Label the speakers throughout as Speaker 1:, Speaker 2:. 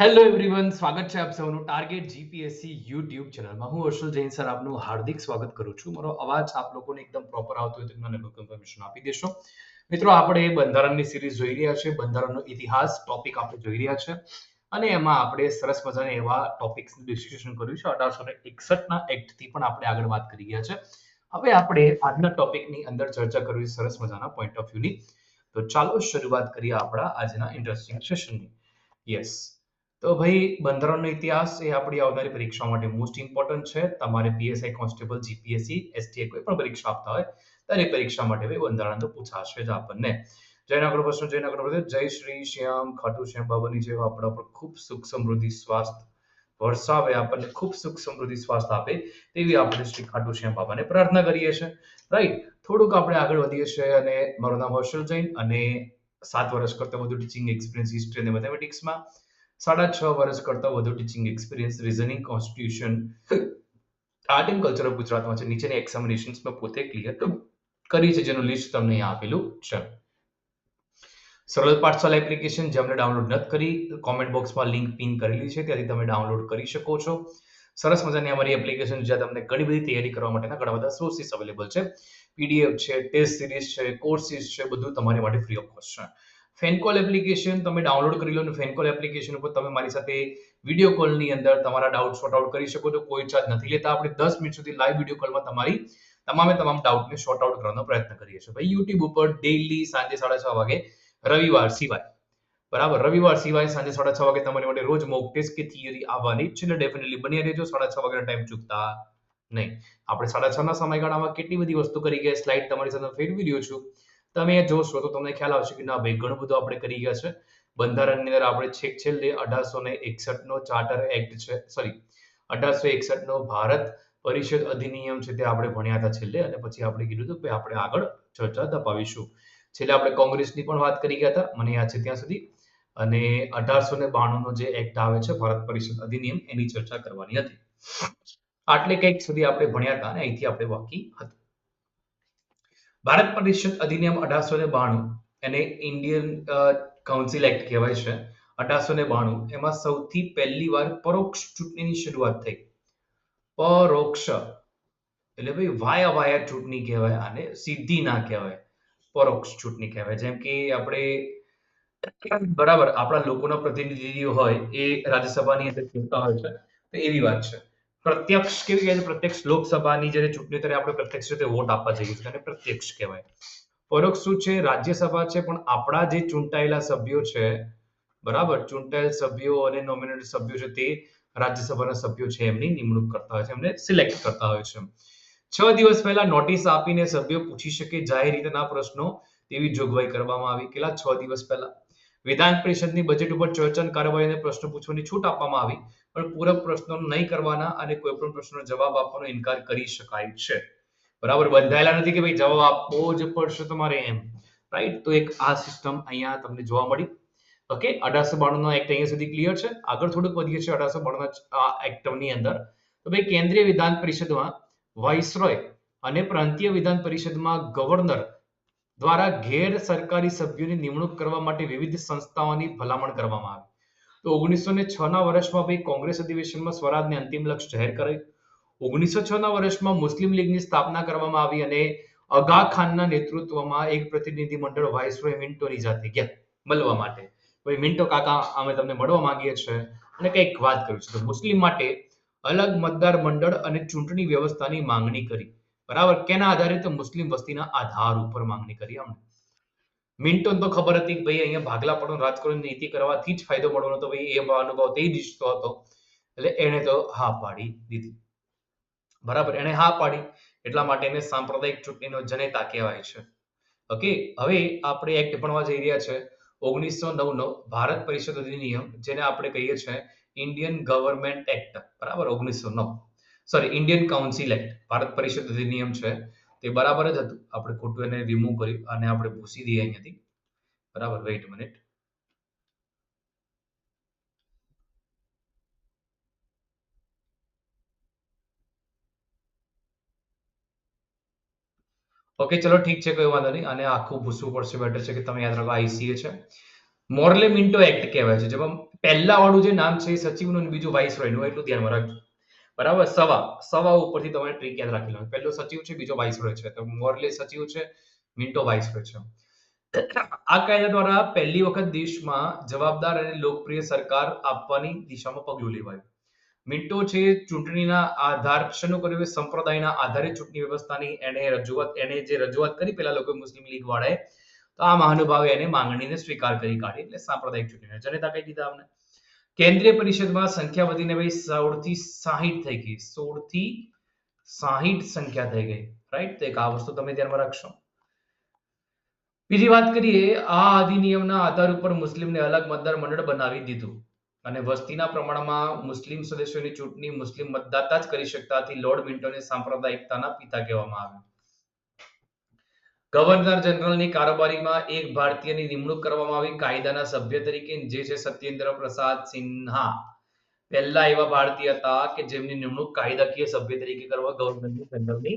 Speaker 1: Hello everyone સ્વાગત છે આપ સૌનું ટાર્ગેટ જીપીએસસી યુટ્યુબ ચેનલમાં હું હર્ષલ જૈન સર આપનું હાર્દિક સ્વાગત કરું છું. મારો અવાજ આપ લોકોને એકદમ પ્રોપર આવતો હોય તો મને કન્ફર્મેશન આપી દેશો. મિત્રો, આપણે બંધારણની સિરીઝ જોઈ રહ્યા છે. બંધારણનો ઇતિહાસ ટોપિક આપણે જોઈ રહ્યા છે. અને એમાં આપણે સરસ મજાના એવા ટોપિક્સનું ડિસ્કશન કર્યું છે. અઢારસો ને એકસઠના એક્ટથી પણ આપણે આગળ વાત કરી ગયા છે. હવે આપણે આજના ટોપિકની અંદર ચર્ચા કરવી સરસ મજાના પોઈન્ટ ઓફ વ્યૂની તો ચાલો શરૂઆત કરીએ આપણા આજના ઇન્ટરેસ્ટિંગ સેશનની યસ તો ભાઈ, બંધારણનો ઇતિહાસ એ આપણી આવનારી પરીક્ષા માટે મોસ્ટ ઇમ્પોર્ટન્ટ છે. તમારે પીએસઆઈ કોન્સ્ટેબલ જીપીએસસી એસટીએ કોઈ પણ પરીક્ષા આપતા હોય દરેક પરીક્ષા માટે ભાઈ બંધારણ તો પૂછાશે જ આપણને. જયનગર પ્રશ્ન જયનગર પ્રશ્ન. જય શ્રી શ્યામ ખાટુ શ્યામ બાબાની જેવા આપણા પર ખૂબ સુખ સમૃદ્ધિ સ્વાસ્થ્ય વરસાવે, આપણને ખૂબ સુખ સમૃદ્ધિ સ્વાસ્થ્ય આપે તેવી આપણે શ્રી ખાટુ શ્યામ બાબાને પ્રાર્થના કરીએ છીએ. રાઈટ થોડુંક આપણે આગળ વધીએ છીએ અને મારું નામ હર્ષલ જૈન અને સાત વર્ષ કરતાં વધુ ટીચિંગ એક્સપિરિયન્સ હિસ્ટ્રી અને મેથેમેટિક્સમાં સાડા છ વર્ષ કરતાં વધુ teaching experience reasoning constitution art and culture of ગુજરાતમાં છે. નીચેની એક્ઝામિનેશન્સમાં પોતે ક્લિયર કરી છે. જેનું લિસ્ટ તમને અહીંયા આપેલું છે. સરળ પાઠશાલા એપ્લિકેશન જેમને ડાઉનલોડ નથી કરી કોમેન્ટ બોક્સમાં લિંક પિન કરેલી છે. ત્યાંથી તમે ડાઉનલોડ કરી શકો છો. સરસ મજાની અમારી એપ્લિકેશન જ્યાં તમને ઘણી બધી તૈયારી કરવા માટેના ઘણા બધા સોર્સિસ અવેલેબલ છે. પીડીએફ છે ટેસ્ટ સિરીઝ છે કોર્સિસ છે, બધું તમારી માટે ફ્રી ઓફ કોસ્ટ છે. ફેનકોલ એપ્લિકેશન તમે ડાઉનલોડ કરી લો અને ફેનકોલ એપ્લિકેશન ઉપર તમે મારી સાથે વીડિયો કોલની અંદર તમારા ડાઉટ શોર્ટ આઉટ કરી શકો છો. કોઈ ચાર્જ નથી લેતા. આપણે દસ મિનિટ સુધી લાઈવ વીડિયો કોલમાં તમારી તમામે તમામ ડાઉટને શોર્ટ આઉટ કરવાનો પ્રયત્ન કરીએ છીએ. ભાઈ યુટ્યુબ ઉપર ડેઈલી સાંજે સાડા છ વાગે, રવિવાર સિવાય. બરાબર? રવિવાર સિવાય સાંજે સાડા છ વાગે તમારી માટે રોજ મોક ટેસ્ટ કે થિયરી આવવાની છે એટલે ડેફિનેટલી બની રહેજો. સાડા છ વાગ્યાનો ટાઈમ ચૂકતા નહીં. આપણે સાડા છ ના સમયગાળામાં કેટલી બધી વસ્તુ કરી ગયા? સ્લાઇડ તમારી સાથે ફેરવી રહ્યો છું. તમે જોશો તો તમને ખ્યાલ આવશે કે ના ભાઈ, ઘણું બધું આપણે કરી ગયા છે. બંધારણની અંદર આપણે છેક છેલ્લે અઢારસો ને એકસઠ નો ચાર્ટર એક્ટ છે સોરી અઢારસો એકસઠ નો ભારત પરિષદ અધિનિયમ છે તે આપણે ભણ્યા હતા છેલ્લે અને પછી આપણે કીધું હતું કે આપણે આગળ ચર્ચા દપાવીશું છેલ્લે આપણે કોંગ્રેસની પણ વાત કરી ગયા હતા, મને યાદ છે ત્યાં સુધી. અને અઢારસો ને બાણું નો જે એક્ટ આવે છે, ભારત પરિષદ અધિનિયમ, એની ચર્ચા કરવાની હતી. આટલે કંઈક સુધી આપણે ભણ્યા હતા અને અહીંથી આપણે બાકી હતું. ભારત પરિષદ અધિનિયમ અઢારસો ને બાણું એને ઇન્ડિયન કાઉન્સિલ એક્ટ કહેવાય છે. અઢારસો ને બાણું. એમાં સૌથી પહેલી વાર પરોક્ષ ચૂંટણીની શરૂઆત થઈ. પરોક્ષ. એટલે ભાઈ વાયા વાયા ચૂંટણી કહેવાય આને, સીધી ના કહેવાય. પરોક્ષ ચૂંટણી કહેવાય. જેમ કે આપણે, બરાબર, આપણા લોકોના પ્રતિનિધિઓ હોય એ રાજ્યસભાની અંદર ચૂંટતા હોય છે, તો એવી વાત છે. પ્રત્યક્ષ કેવી કહેવાય પ્રત્યક્ષ લોકસભાની જ્યારે ચૂંટણી ત્યારે આપણે પ્રત્યક્ષ રીતે વોટ આપવા જઈએ છીએ તેને પ્રત્યક્ષ કહેવાય. પરોક્ષ શું છે? રાજ્યસભા છે, પણ આપણા જે ચૂંટાયેલા સભ્યો છે, બરાબર? ચૂંટાયેલ સભ્યો અને નોમિનેટેડ સભ્યો છે તે રાજ્યસભાના સભ્યો છે, એમની નિમણૂક કરતા હોય છે, એમને સિલેક્ટ કરતા હોય છે. છ દિવસ પહેલા નોટિસ આપીને સભ્યો પૂછી શકે જાહેર રીતના પ્રશ્નો તેવી જોગવાઈ કરવામાં આવી. કેટલા? છ દિવસ પહેલા. વિધાન પરિષદની બજેટ ઉપર ચર્ચા કાર્યવાહીને પ્રશ્ન પૂછવાની છૂટ આપવામાં આવી, પણ પૂરક પ્રશ્નો નહીં કરવાના અને કોઈ પણ પ્રશ્નનો જવાબ આપવાનો ઇનકાર કરી શકાય છે. બરાબર? બંધાયેલા નથી કે ભાઈ જવાબ આપવો જ પડશે તમારે એમ. રાઈટ તો એક આ સિસ્ટમ અહીંયા તમને જોવા મળી. ઓકે અઢારસો બાણું નો એક્ટ અહીંયા સુધી ક્લિયર છે. આગળ થોડુંક વધીએ છીએ અઢારસો બાણું આ એક્ટની અંદર. તો ભાઈ કેન્દ્રીય વિધાન પરિષદમાં વાઇસરોય અને પ્રાંતીય વિધાન પરિષદમાં ગવર્નર દ્વારા ગેર સરકારી સભ્યોની નિમણૂક કરવા માટે વિવિધ સંસ્થાઓની ભલામણ કરવામાં આવી. તો ઓગણીસો ને છ ના વર્ષમાં ભાઈ કોંગ્રેસ અધિવેશનમાં સ્વરાજને અંતિમ લક્ષ્ય જાહેર કરાયું ઓગણીસો છ ના વર્ષમાં મુસ્લિમ લીગની સ્થાપના કરવામાં આવી અને અગા ખાનના નેતૃત્વમાં એક પ્રતિનિધિ મંડળ વાઇસરોય મિન્ટોની જાતે ગયા મળવા માટે. ભાઈ મિન્ટો કાકા, અમે તમને મળવા માંગીએ છીએ અને કંઈક વાત કરી છે. તો મુસ્લિમ માટે અલગ મતદાર મંડળ અને ચૂંટણી વ્યવસ્થાની માંગણી કરી. બરાબર? કેના આધારે તો મુસ્લિમ વસ્તીના આધાર ઉપર માંગણી કરી અમને. મિન્ટોન તો ખબર હતી કે ભાઈ અહીંયા ભાગલા પડો રાજકારણ નીતિ કરવાથી જ ફાયદો મળવાનો હતો ભાઈ. એ અનુભવ તે જ હતો. એટલે એને તો હા પાડી દીધી. બરાબર? એને હા પાડી. એટલા માટે એને સાંપ્રદાયિક ચૂંટણીનો જનેતા કહેવાય છે. ઓકે? હવે આપણે એક્ટ ભણવા જઈ રહ્યા છે. ઓગણીસો નવ નો ભારત પરિષદ અધિનિયમ, જેને આપણે કહીએ છીએ ઇન્ડિયન ગવર્મેન્ટ એક્ટ બરાબર? ઓગણીસો નવ. Sorry Indian council act Bharat પરિષદ અધિનિયમ છે, તે બરાબર જ હતું. આપણે ખોટું એને રિમૂવ કરી અને આપણે ભૂસી દઈએ અહીંયાથી. બરાબર વેઇટ મિનિટ ઓકે ચલો ઠીક છે, કોઈ વાંધો નહીં. અને આખું ભૂસવું પડશે બેટર છે કે તમે યાદ રાખો આઈસીએ છે. મોર્લે મિન્ટો એક્ટ કહેવાય છે. જેમાં પહેલા વાળું જે નામ છે સચિવનું અને બીજું વાઇસરોયનું એટલું ધ્યાનમાં રાખજો. બરાબર? સવા. સવા ઉપરથી તમારે ટ્રીક યાદ રાખી લેવાનું પહેલો સચિવ છે, બીજો વાઇસરોય છે. તો મોર્લે સચિવ છે, મિન્ટો વાઇસરોય છે. આ કાયદા દ્વારા પહેલી વખત દેશમાં જવાબદાર અને લોકપ્રિય સરકાર આપવાની દિશામાં પગલું લેવાયું. મિન્ટો છે, ચૂંટણીના આધાર, શેનું કર્યું? સંપ્રદાયના આધારે ચૂંટણી વ્યવસ્થાની એને રજૂઆત, એને જે રજૂઆત કરી, પેલા લોકો મુસ્લિમ લીગ વાળાએ, તો આ મહાનુભાવે એને માંગણીને સ્વીકાર કરી કાઢી, એટલે સાંપ્રદાયિક ચૂંટણી. જનતા કહી દીધા અમને? કેન્દ્રીય પરિષદમાં સંખ્યા વધીને ભાઈ સોળથી સાહીઠ થઈ ગઈ. સોળથી સાહીઠ સંખ્યા થઈ ગઈ. રાઈટ તો એક આ વસ્તુ તમે ધ્યાનમાં રાખશો. બીજી વાત કરીએ, આ અધિનિયમના આધાર ઉપર મુસ્લિમને અલગ મતદાર મંડળ બનાવી દીધું. અને વસ્તીના પ્રમાણમાં મુસ્લિમ સદસ્યોની ચૂંટણી મુસ્લિમ મતદાતા જ કરી શકતા લોર્ડ મિન્ટોને સાંપ્રદાયિકતાના પિતા કહેવામાં આવ્યા ગવર્નર જનરલની કારોબારીમાં એક ભારતીયની નિમણૂક કરવામાં આવી. કાયદાના સભ્ય તરીકે જે છે સત્યેન્દ્ર પ્રસાદ સિન્હા. પહેલા એવા ભારતીય હતા કે જેમની નિમણૂક કાયદાકીય સભ્ય તરીકે કરવા ગવર્નર જનરલની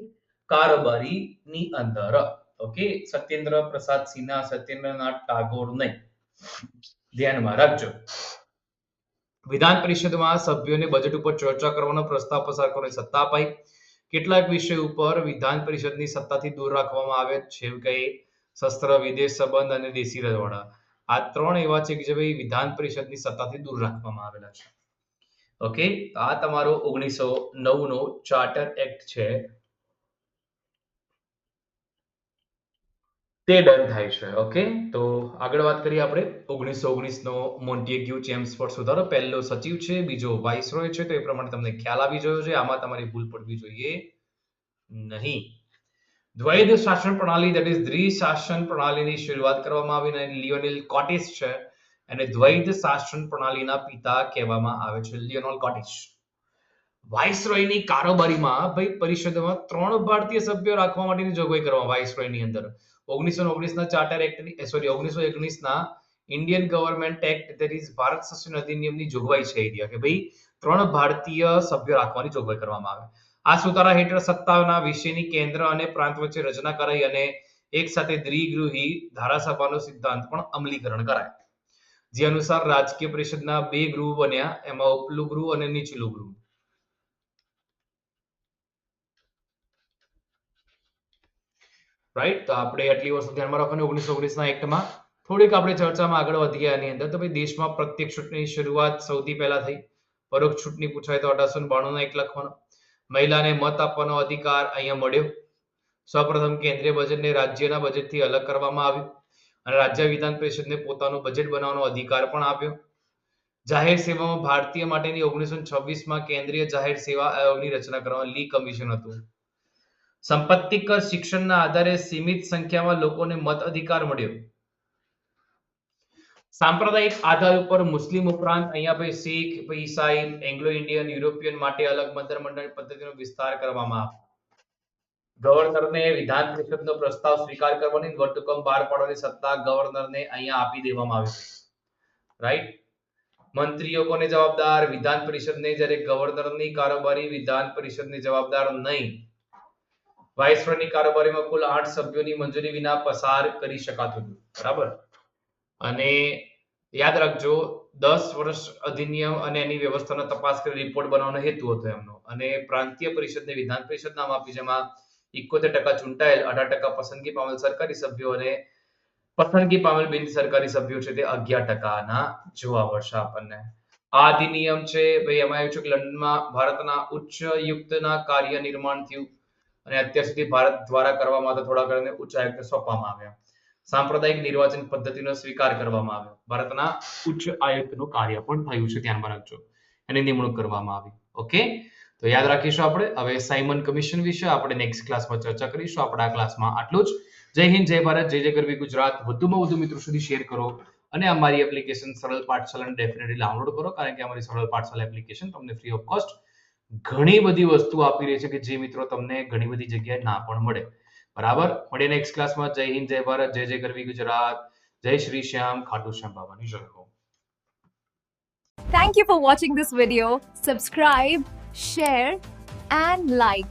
Speaker 1: કારોબારીની અંદર. ઓકે? સત્યેન્દ્ર પ્રસાદ સિન્હા, સત્યેન્દ્રનાથ ટાગોર નહીં. ધ્યાનમાં રાખજો. વિધાન પરિષદમાં સભ્યોને બજેટ ઉપર ચર્ચા કરવાનો પ્રસ્તાવ પસાર કરવાની સત્તા અપાઈ. કેટલાક વિષય ઉપર વિધાન પરિષદની સત્તાથી દૂર રાખવામાં આવે છે. કે શસ્ત્ર, વિદેશ સંબંધ અને દેશી રજવાડા. આ ત્રણ એવા છે કે જે ભાઈ વિધાન પરિષદની સત્તાથી દૂર રાખવામાં આવેલા છે. ઓકે, આ તમારો ઓગણીસો નવ નો ચાર્ટર એક્ટ છે. તે ડન થાય છે ઓકે તો આગળ વાત કરીએ આપણે. ઓગણીસો ઓગણીસ નો મોન્ટેગ્યુ ચેમ્સફોર્ડ સુધારો. પહેલો સચિવ છે, બીજો વાઇસરોય છે, તો એ પ્રમાણે તમને ખ્યાલ આવી ગયો છે. આમાં તમારી ભૂલ પડવી જોઈએ નહીં. દ્વૈધ શાસન પ્રણાલી દેટ ઇઝ દ્વિ દ્વિશાસન પ્રણાલીની શરૂઆત કરવામાં આવી અને લિયોનેલ કોટિસ છે. અને દ્વૈધ શાસન પ્રણાલીના પિતા કહેવામાં આવે છે લિયોનોલ કોટિસ વાઇસરોયની કારોબારીમાં, ભાઈ, પરિષદમાં ત્રણ ભારતીય સભ્યો રાખવા માટેની જોગવાઈ કરવામાં વાઇસરોયની અંદર. ઓગણીસો ઓગણીસના ચાર્ટર એક્ટની સોરી ઓગણીસો એકવીસના Indian government act that is Bharat શાસન અધિનિયમની જોગવાઈ છે એ કે ભાઈ ત્રણ ભારતીય સભ્ય રાખવાની જોગવાઈ કરવામાં આવે. આ સુધારા હેઠળ સત્તાના વિશેની કેન્દ્ર અને પ્રાંત વચ્ચે રચના કરાઈ અને એક સાથે દ્વિગૃહી ધારાસભાનો સિદ્ધાંત પણ અમલીકરણ કરાય. જે અનુસાર રાજકીય પરિષદના બે ગૃહ બન્યા, એમાં ઉપલું ગૃહ અને નીચલું ગૃહ. રાઈટ તો આપણે આટલી વસ્તુ ધ્યાનમાં રાખવાની, ઓગણીસો ઓગણીસના એક્ટમાં. થોડીક આપણે ચર્ચામાં આગળ વધીએ આની અંદર. તો ભાઈ, દેશમાં પ્રત્યક્ષ ચૂંટણીની શરૂઆત સૌથી પહેલા થઈ. પરોક્ષ ચૂંટણી પૂછાય તો અઢારસો બાણું એક લખવાનો. મહિલાને મત આપવાનો અધિકાર અહીંયા મળ્યો. સૌપ્રથમ કેન્દ્રીય બજેટને રાજ્યના બજેટથી અલગ કરવામાં આવ્યું. અને રાજ્ય વિધાન પરિષદને પોતાનું બજેટ બનાવવાનો અધિકાર પણ આપ્યો. જાહેર સેવામાં ભારતીય માટેની ઓગણીસો છવ્વીસમાં કેન્દ્રીય જાહેર સેવા આયોગની રચના કરવામાં લી કમિશન હતું. સંપત્તિ કર શિક્ષણના આધારે સીમિત સંખ્યામાં લોકોને મત અધિકાર મળ્યો. સાંપ્રદાયિક આધાર ઉપર મુસ્લિમ ઉપરાંત અહીંયા ભાઈ શીખ ભાઈ ઈસાઈ, એંગ્લો ઇન્ડિયન, યુરોપિયન માટે અલગ મંત્રમંડળ પદ્ધતિનો વિસ્તાર કરવામાં આવ્યો. ગવર્નરને વિધાન પરિષદનો પ્રસ્તાવ સ્વીકાર કરવાની વટહુકમ બહાર પાડવાની સત્તા ગવર્નરને અહીંયા આપી દેવામાં આવી રાઈટ મંત્રીઓ કોને જવાબદાર? વિધાન પરિષદને, જ્યારે ગવર્નરની કારોબારી વિધાન પરિષદને જવાબદાર નહીં. વાઇસરોયની કારોબારીમાં કુલ આઠ સભ્યોની મંજૂરી વિના પસાર કરી શકાતું બરાબર? અને યાદ રાખજો, દસ વર્ષ અધિનિયમ અને એની વ્યવસ્થાનો તપાસ કરી રિપોર્ટ બનાવવાનો હેતુ હતો એમનો. અને પ્રાંતીય પરિષદને વિધાન પરિષદ નામ આપી, જેમાં ઇકોતેર ટકા ચૂંટાયેલ, અઢાર ટકા પસંદગી પામેલ સરકારી સભ્યો અને પસંદગી પામેલ બિન સરકારી સભ્યો છે તે અગિયાર ટકાના જોવા મળશે આપણને. આ અધિનિયમ છે, ભાઈ, એમાં આવ્યું છે કે લંડનમાં ભારતના ઉચ્ચ યુક્તના કાર્ય નિર્માણ થયું. અને અત્યાર સુધી ભારત દ્વારા કરવામાં આવતા થોડા ઘણા ઉચ્ચ આયુક્ત સોંપવામાં આવ્યા. સાંપ્રદાયિક નિર્વાચન પદ્ધતિનો સ્વીકાર કરવામાં આવ્યો. ભારતના ઉચ્ચ આયુક્તનું કાર્ય પણ થયું છે, ધ્યાનમાં રાખજો. એની નિમણૂક કરવામાં આવી. ઓકે? તો યાદ રાખીશું આપણે. હવે સાયમન કમિશન વિશે આપણે નેક્સ્ટ ક્લાસમાં ચર્ચા કરીશું. આપણા ક્લાસમાં આટલું જ. જય હિન્દ, જય ભારત, જય જય ગરવી ગુજરાત. વધુમાં વધુ મિત્રો સુધી શેર કરો અને અમારી એપ્લિકેશન સરળ પાઠશાળાને ડેફિનેટલી ડાઉનલોડ કરો, કારણ કે અમારી સરળ પાઠશાળા એપ્લિકેશન તમને ફ્રી ઓફ કોસ્ટ ઘણી બધી વસ્તુ આપી રહી છે કે જે મિત્રો તમને ઘણી બધી જગ્યાએ ના પણ મળે બરાબર મળીએ નેક્સ્ટ ક્લાસમાં જય હિન્દ જય ભારત જય જય ગરવી ગુજરાત જય શ્રી શ્યામ ખાટુ શ્યામ બાબાની જય હો
Speaker 2: Thank you for watching this video. Subscribe, share, and like.